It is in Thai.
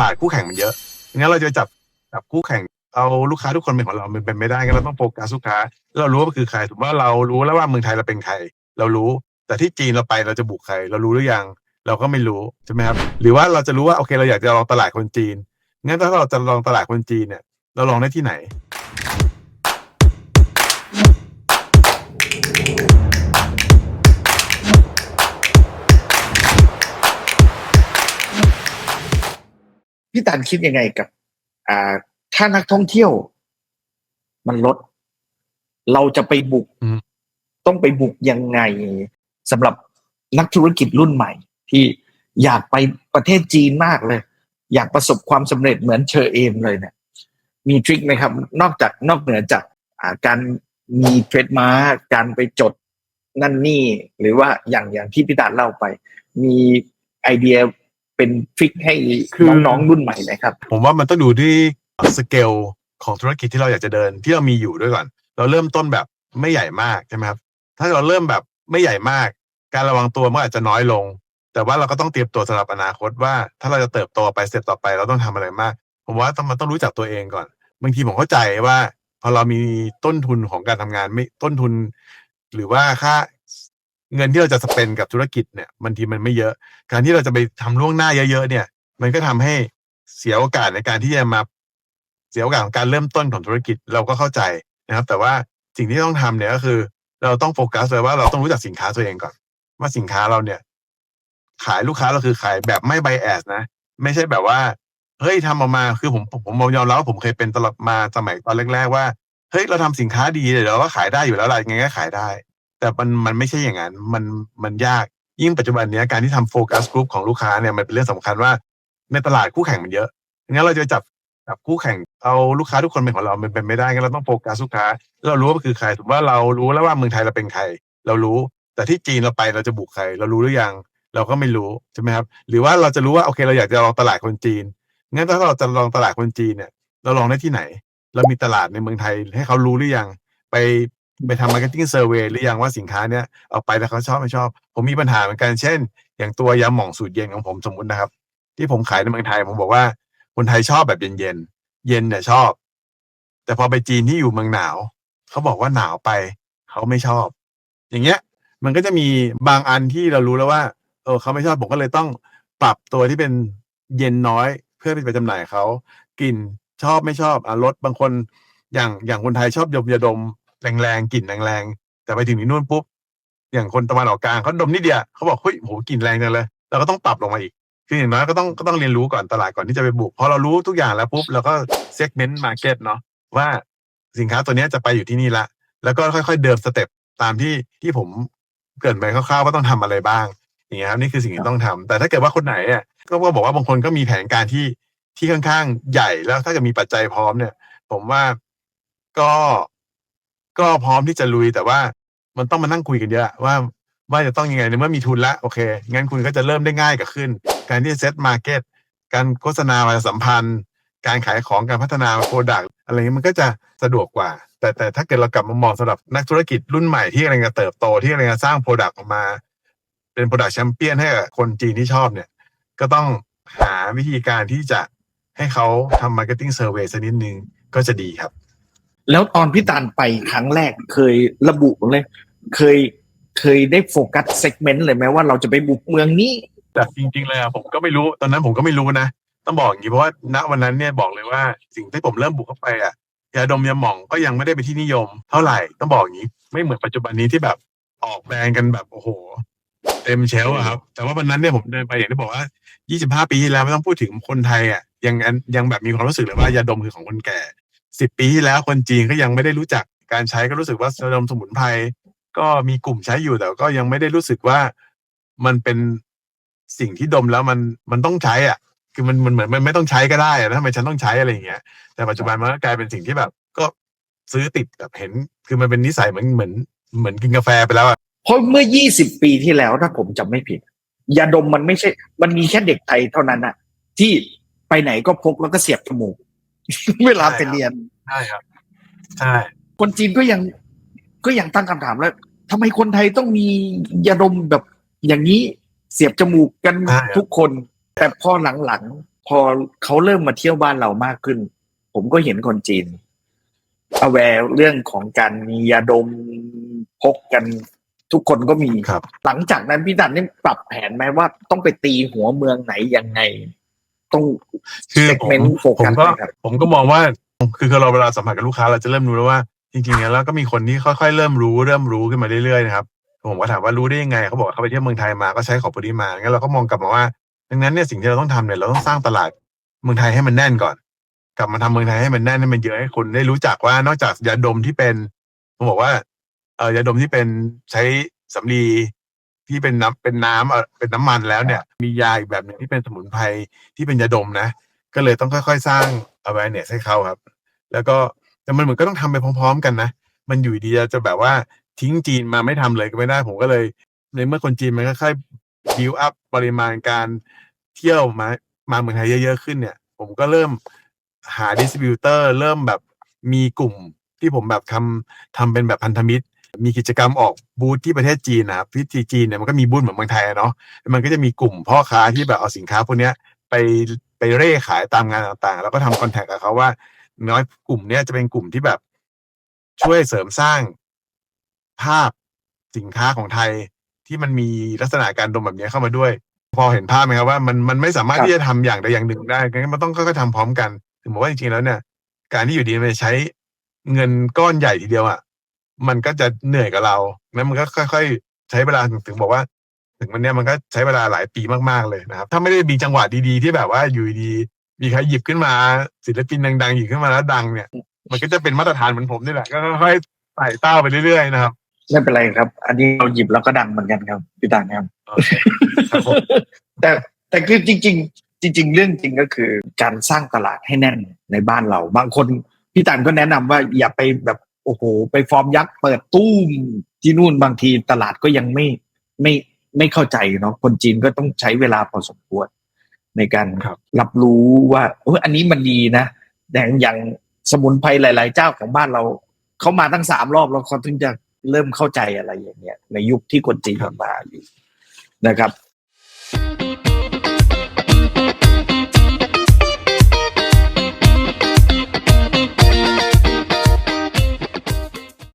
ลาดคู่แข่งมันเยอะงั้นเราจะจับจับคู่แข่งเอาลูกค้าทุกคนเป็นของเรามันเป็นไม่ได้งั้นเราต้องโฟกัสลูกค้า เรารู้ว่าคือใครถือว่าเรารู้แล้วว่าเมืองไทยเราเป็นใคร เรารู้ แต่ที่จีนเราไปเราจะบุกใคร เรารู้หรือยัง เราก็ไม่รู้ใช่ไหมครับหรือว่าเราจะรู้ว่าโอเคเราอยากจะลองตลาดคนจีนงั้นถ้าเราจะลองตลาดคนจีนเนี่ยเราลองได้ที่ไหน พี่ตันคิดยังไงกับอ่าถ้านักท่องเที่ยว มันลด เราจะไปบุกอืมต้องไปบุกยังไงสำหรับนักธุรกิจรุ่นใหม่ ที่อยากไปประเทศจีนมากเลย อยากประสบความสำเร็จเหมือนเชอเอมเลยเนี่ยมีทริคไหมครับ นอกจากนอกเหนือจากอ่าการมีเทรดมาร์กการไปจดนั่นนี่ หรือว่าอย่างอย่างที่พี่ตาเล่าไป มีไอเดีย เป็นทริคให้คือน้องๆรุ่นใหม่ไหมครับ ผมว่ามันต้องดูที่สเกลของธุรกิจที่เราอยากจะเดินที่เรามีอยู่ด้วยก่อน เราเริ่มต้นแบบไม่ใหญ่มากใช่ไหมครับ ถ้าเราเริ่มแบบไม่ใหญ่มาก การระวังตัวมันอาจจะน้อยลง แต่ว่าเราก็ต้องเตรียมตัวสำหรับอนาคตว่า ถ้าเราจะเติบโตไปสเต็ปต่อไปเราต้องทำอะไรมาก ผมว่าต้องมันต้องรู้จักตัวเองก่อน บางทีผมเข้าใจว่า พอเรามีต้นทุนของการทำงานไม่ต้นทุน หรือว่าค่า เงินที่เราจะสเปนกับธุรกิจเนี่ยบางทีมันไม่เยอะ การที่เราจะไปทำล่วงหน้าเยอะๆเนี่ย มันก็ทำให้เสียโอกาสในการที่จะมาเสียโอกาสของการเริ่มต้นของธุรกิจเราก็เข้าใจนะครับ แต่ว่าสิ่งที่ต้องทำเนี่ยก็คือ เราต้องโฟกัสเลยว่าเราต้องรู้จักสินค้าตัวเองก่อน ว่าสินค้าเราเนี่ย ขายลูกค้าเราคือขายแบบไม่ไบแอสนะ ไม่ใช่แบบว่าเฮ้ยทำออกมาคือผมผมยอมรับว่าผมเคยเป็นตลอดมาสมัยตอนแรกๆว่าเฮ้ยเราทำสินค้าดีเดี๋ยวเราก็ขายได้อยู่แล้วอะไรยังไงก็ขายได้ แต่มันมันไม่ใช่อย่างนั้นมันมันยากยิ่งปัจจุบันเนี้ยการที่ทำโฟกัสกลุ่มของลูกค้าเนี่ยมันเป็นเรื่องสำคัญว่าในตลาดคู่แข่งมันเยอะงั้นเราจะจับจับคู่แข่งเอาลูกค้าทุกคนเป็นของเรามันเป็นไม่ได้งั้นเราต้องโฟกัสลูกค้าเรารู้ว่าคือใครถือว่าเรารู้แล้วว่าเมืองไทยเราเป็นใคร เรารู้ แต่ที่จีนเราไปเราจะบุกใคร เรารู้หรือยัง เราก็ไม่รู้ใช่ไหมครับหรือว่าเราจะรู้ว่าโอเคเราอยากจะลองตลาดคนจีนงั้นถ้าเราจะลองตลาดคนจีนเนี่ย เราลองได้ที่ไหน เรามีตลาดในเมืองไทยให้เขารู้หรือยัง ไป ไปทำมาร์เก็ตติ้งเซอร์เวยหรือยังว่าสินค้าเนี้ยเอาไปแล้วเขาชอบไม่ชอบ ผมมีปัญหาเหมือนกันเช่น อย่างตัวยาหม่องสูตรเย็นของผมสมมุตินะครับ ที่ผมขายในเมืองไทยผมบอกว่า คนไทยชอบแบบเย็นเย็นเย็นเนี่ยชอบ แต่พอไปจีนที่อยู่เมืองหนาวเขาบอกว่าหนาวไปเขาไม่ชอบ อย่างเงี้ย มันก็จะมีบางอันที่เรารู้แล้วว่า เออเขาไม่ชอบผมก็เลยต้องปรับตัวที่เป็นเย็นน้อยเพื่อที่ไปจำหน่ายเขากลิ่นชอบไม่ชอบอะรสบางคนอย่างอย่างคนไทยชอบดมยาดม แรงๆกลิ่นแรงๆแต่ไปถึงที่นู่นปุ๊บอย่างคนตะวันออกกลางเขาดมนิดเดียวเขาบอกเฮ้ยโหกลิ่นแรงจังเลยเราก็ต้องปรับลงมาอีกคืออย่างน้อยก็ต้องก็ต้องเรียนรู้ก่อนตลาดก่อนที่จะไปบุกพอเรารู้ทุกอย่างแล้วปุ๊บเราก็เซกเมนต์มาร์เก็ตเนาะว่าสินค้าตัวนี้จะไปอยู่ที่นี่ละ แล้วก็ค่อยๆเดินสเต็ปตามที่ที่ผมเกรินไปคร่าวๆว่าต้องทำอะไรบ้างอย่างเงี้ยครับนี่คือสิ่งที่ต้องทำแต่ถ้าเกิดว่าคนไหนอะก็ก็บอกว่าบางคนก็มีแผนการที่ที่ค่อนข้างใหญ่แล้วถ้าเกิดมีปัจจัยพร้อมเนี่ย ผมว่าก็ ก็พร้อมที่จะลุยแต่ว่ามันต้องมานั่งคุยกันเยอะว่าว่าจะต้องยังไงในเมื่อมีทุนแล้วโอเค งั้นคุณก็จะเริ่มได้ง่ายกับขึ้น การที่เซตมาร์เก็ตการโฆษณาประชาสัมพันธ์ การขายของการพัฒนาโปรดักต์อะไรเงี้ยมันก็จะสะดวกกว่า แต่แต่ถ้าเกิดเรากลับมามองสำหรับนักธุรกิจรุ่นใหม่ที่กำลังจะเติบโตที่กำลังจะสร้างโปรดักต์ออกมา เป็นโปรดักต์แชมเปี้ยนให้กับคนจีนที่ชอบเนี่ย ก็ต้องหาวิธีการที่จะให้เขาทำมาร์เก็ตติ้งเซอร์เวย์สักนิดนึงก็จะดีครับ แล้วตอนพี่ตันไปครั้งแรกเคยระบุเลย เคยเคยได้โฟกัสเซกเมนต์เลยไหมว่าเราจะไปบุกเมืองนี้ แต่จริงๆเลยอะผมก็ไม่รู้ตอนนั้นผมก็ไม่รู้นะต้องบอกอย่างนี้เพราะว่าณวันนั้นเนี่ยบอกเลยว่าสิ่งที่ผมเริ่มบุกเข้าไปอะยาดมยาหม่องก็ยังไม่ได้ไปนที่นิยม เท่าไหร่ต้องบอกอย่างนี้ ไม่เหมือนปัจจุบันนี้ที่แบบออกแบรนด์กันแบบโอ้โห เต็มเชลอะครับ แต่ว่าวันนั้นเนี่ยผมเดินไปอย่างที่บอกว่า 25 ปีที่แล้วไม่ต้องพูดถึงคนไทยอะยังยังแบบมีความรู้สึกเลยว่ายาดมคือของคนแก่ 10ปีที่แล้วคนจีนก็ยังไม่ได้รู้จักการใช้ก็รู้สึกว่ายาดมสมุนไพรก็มีกลุ่มใช้อยู่แต่ก็ยังไม่ได้รู้สึกว่ามันเป็นสิ่งที่ดมแล้วมันมันต้องใช้อะ คือมันมันเหมือนมันไม่ต้องใช้ก็ได้อะแล้วทำไมฉันต้องใช้อะไรอย่างเงี้ย แต่ปัจจุบันมันก็กลายเป็นสิ่งที่แบบ ก็ซื้อติดแบบเห็น คือมันเป็นนิสัยเหมือนเหมือนเหมือนกินกาแฟไปแล้วอะเพราะเมื่อ20ปีที่แล้วถ้าผมจำไม่ผิดยาดมมันไม่ใช่ มันมีแค่เด็กไทยเท่านั้นอะที่ไปไหนก็พกแล้วก็เสียบจมูก เวลาไปเรียนใช่ครับใช่คนจีนก็ยังก็ยังตั้งคำถามแล้วทำไมคนไทยต้องมียาดมแบบอย่างนี้เสียบจมูกกันใช่ครับทุกคน แต่พอหลังพอเขาเริ่มมาเที่ยวบ้านเรามากขึ้น ผมก็เห็นคนจีนอแวร์เรื่องของการมียาดมพกกันทุกคนก็มีครับ หลังจากนั้นพี่ดันนี่ปรับแผนไหมว่าต้องไปตีหัวเมืองไหนยังไง ต้องคือเซกผมเมนต์โฟผมกัสก็ไหมครับผมก็มองว่าคือเราเวลาสัมผัสกับลูกค้าเราจะเริ่มรู้แล้วว่า จริงๆแล้วก็มีคนที่ค่อยๆ เริ่มรู้เริ่มรู้ขึ้นมาเรื่อยๆนะครับผมก็ถามว่ารู้ได้ยังไงเขาบอกว่าเขาไปเที่ยวเมืองไทยมาก็ใช้ของพวกนี้มางั้นเราก็มองกลับมาว่าดังนั้นเนี่ยสิ่งที่เราต้องทำเนี่ยเราต้องสร้างตลาดเมืองไทยให้มันแน่นก่อน กลับมาทำเมืองไทยให้มันแน่นให้มันเยอะให้คนได้รู้จักว่านอกจากยาดมที่เป็นผมบอกว่าเออยาดมที่เป็นใช้สำลี ที่เป็นน้ำเป็นน้ำเออเป็นน้ำมันแล้วเนี่ย มียาอีกแบบหนึ่งที่เป็นสมุนไพรที่เป็นยาดมนะ ก็เลยต้องค่อยๆ สร้าง awareness ให้เขาครับ แล้วก็แต่มันเหมือนก็ต้องทำไปพร้อม ๆ กันนะ มันอยู่ดีๆจะแบบว่าทิ้งจีนมาไม่ทำเลยก็ไม่ได้ ผมก็เลย ในเมื่อคนจีนมันค่อยๆ build up ปริมาณการเที่ยวมามาเมืองไทยเยอะ ๆ ขึ้นเนี่ย ผมก็เริ่มหาดิสติบิวเตอร์เริ่มแบบมีกลุ่มที่ผมแบบทำทำเป็นแบบพันธมิตร มีกิจกรรมออกบูธที่ประเทศจีนนะครับที่จีนเนี่ยมันก็มีบูธเหมือนเมืองไทยเนาะมันก็จะมีกลุ่มพ่อค้าที่แบบเอาสินค้าพวกเนี้ยไปไปเร่ขายตามงานต่างๆ แล้วก็ทำคอนแทคกับเขาว่า น้อยกลุ่มเนี้ยจะเป็นกลุ่มที่แบบช่วยเสริมสร้างภาพสินค้าของไทยที่มันมีลักษณะการดมแบบเนี้ยเข้ามาด้วย พอเห็นภาพไหมครับว่ามันมันไม่สามารถที่จะทำอย่างใดอย่างหนึ่งได้งั้นมันต้องค่อยๆทำพร้อมกันถึงบอกว่าจริงๆแล้วเนี่ย การที่อยู่ดีมันใช้เงินก้อนใหญ่ทีเดียวอะ มันก็จะเหนื่อยกับเรานั้นมันก็ค่อย ๆ ใช้เวลาถึงถึงบอกว่า ถึงวันเนี้ยมันก็ใช้เวลาหลายปีมากๆเลยนะครับ ถ้าไม่ได้มีจังหวะดีๆ ที่แบบว่าอยู่ดีๆมีใครหยิบขึ้นมาศิลปินดังๆหยิบขึ้นมาแล้วดังเนี่ย มันก็จะเป็นมาตรฐานเหมือนผมนี่แหละก็ค่อยๆไต่เต้าไปเรื่อยๆนะครับไม่เป็นไรครับ อันนี้เราหยิบแล้วก็ดังเหมือนกันครับพี่ดันครับครับผมแต่แต่คือจริง ๆ จริง ๆ เรื่องจริงก็คือการสร้างตลาดให้แน่นในบ้านเรา บางคนพี่ตันก็แนะนำว่าอย่าไปแบบ โอ้โห ไปฟอร์มยักษ์เปิดตู้มที่นู่นบางทีตลาดก็ยังไม่ไม่ไม่เข้าใจเนาะคนจีนก็ต้องใช้เวลาพอสมควรในการครับรับรู้ว่าเอออันนี้มันดีนะแต่อย่างสมุนไพรหลาย ๆ เจ้าของบ้านเราเขามาตั้งสามรอบแล้วเขาถึงจะเริ่มเข้าใจอะไรอย่างเงี้ยในยุคที่คนจีนมาอยู่นะครับ